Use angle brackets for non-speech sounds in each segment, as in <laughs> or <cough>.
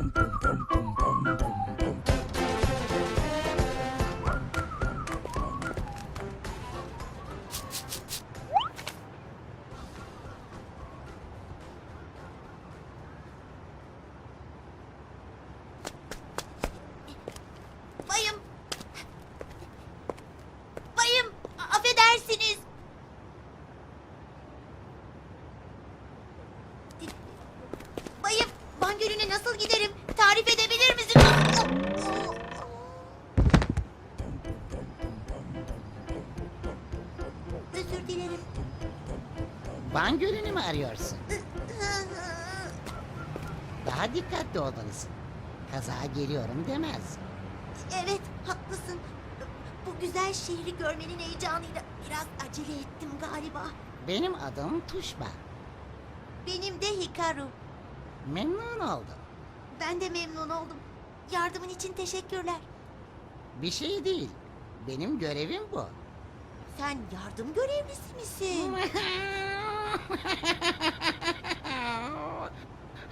pum, pum. Gölü'nü mü arıyorsun? Daha dikkatli olmalısın. Kaza geliyorum demez. Evet, haklısın. Bu güzel şehri görmenin heyecanıyla biraz acele ettim galiba. Benim adım Tuşba. Benim de Hikaru. Memnun oldum. Ben de memnun oldum. Yardımın için teşekkürler. Bir şey değil. Benim görevim bu. Sen yardım görevlisi misin? <laughs>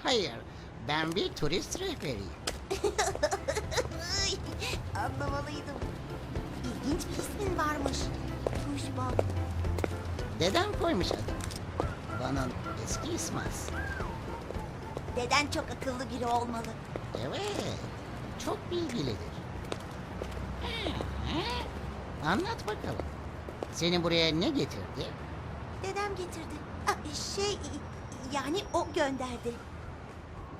Hayır, ben bir turist rehberiyim. Ay, Anlamalıydım. İlginç bir ismin varmış. Tuşba. Dedem koymuş adını. Van'ın eski ismi aslında. Deden çok akıllı biri olmalı. Evet, çok bilgilidir. Anlat bakalım. Seni buraya ne getirdi? Dedem getirdi. Ah, Şey, yani o gönderdi.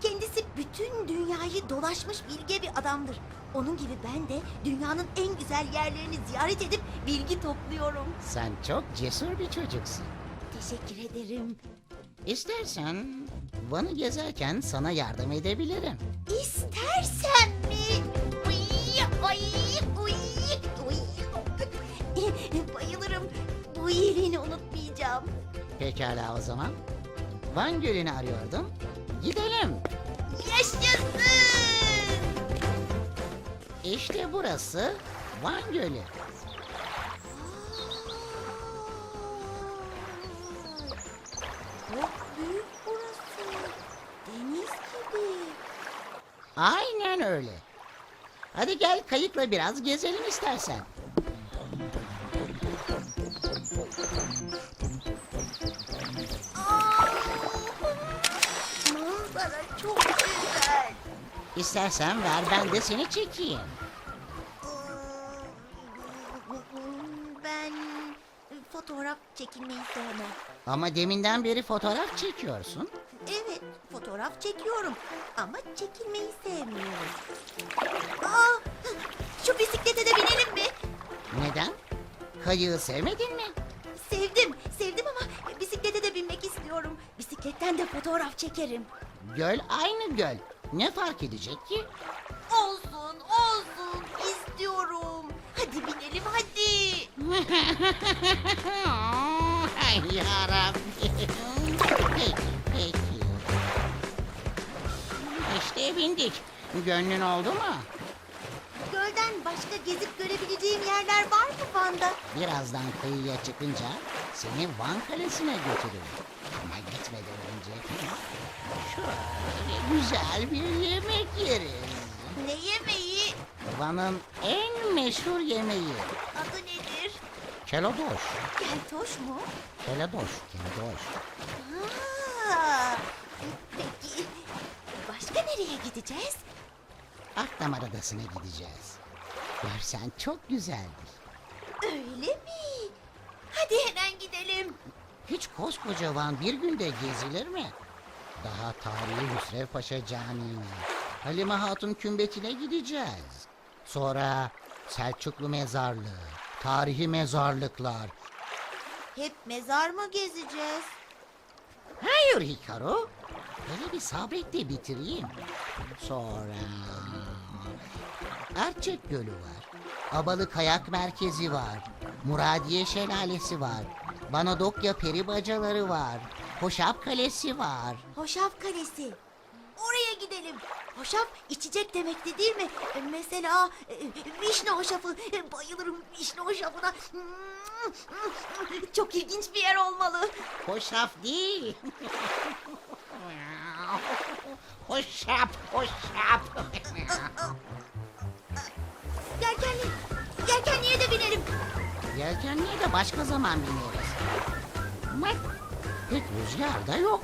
Kendisi bütün dünyayı dolaşmış bilge bir adamdır. Onun gibi ben de dünyanın en güzel yerlerini ziyaret edip bilgi topluyorum. Sen çok cesur bir çocuksun. Teşekkür ederim. İstersen Van'ı gezerken sana yardım edebilirim. İstersen mi? Unutmayacağım. Pekala o zaman. Van Gölü'nü arıyordum. Gidelim. Yaşasın! İşte burası Van Gölü. Çok büyük burası. Deniz gibi. Aynen öyle. Hadi gel kayıkla biraz gezelim istersen. İstersen ver ben de seni çekeyim. Ben fotoğraf çekilmeyi sevmem. Ama deminden beri fotoğraf çekiyorsun. Evet, fotoğraf çekiyorum ama çekilmeyi sevmiyorum. Aa, şu bisiklete de binelim mi? Neden? Kayığı sevmedin mi? Sevdim, sevdim ama bisiklete de binmek istiyorum. Bisikletten de fotoğraf çekerim. Göl aynı göl. Ne fark edecek ki? Olsun, olsun, istiyorum. Hadi binelim, hadi. <laughs> Ay yarabbim. Peki. İşte bindik. Gönlün oldu mu? Başka gezip görebileceğim yerler var mı Van'da? Birazdan kıyıya çıkınca seni Van Kalesi'ne götürürüm. Ama gitmeden önce şöyle güzel bir yemek yeriz. Ne yemeği? Van'ın en meşhur yemeği. Adı nedir? Kelodoş. Keltoş mu? Kelodoş, kelodoş. Aa, peki, başka nereye gideceğiz? Akdamar Adası'na gideceğiz. Görsen çok güzeldir. Öyle mi? Hadi hemen gidelim. Hiç koskoca Van bir günde gezilir mi? Daha tarihi Hüsrev Paşa Camii'ne, Halime Hatun Kümbeti'ne gideceğiz. Sonra Selçuklu Mezarlığı, tarihi mezarlıklar. Hep mezar mı gezeceğiz? Hayır Hikaru, hele bir sabret de bitireyim. Sonra Erçek Gölü var. Abalı Kayak Merkezi var. Muradiye Şelalesi var. Banadokya Peri Bacaları var. Hoşap Kalesi var. Hoşaf Kalesi. Oraya gidelim. Hoşaf içecek demekti değil mi? E, Mesela e, vişne hoşafı. E, Bayılırım vişne hoşafına. Çok ilginç bir yer olmalı. Hoşaf değil. <laughs> Hoşçap. Yelkenli, <laughs> Yelkenliğe de başka zaman bineriz. Bak, pek rüzgar da yok.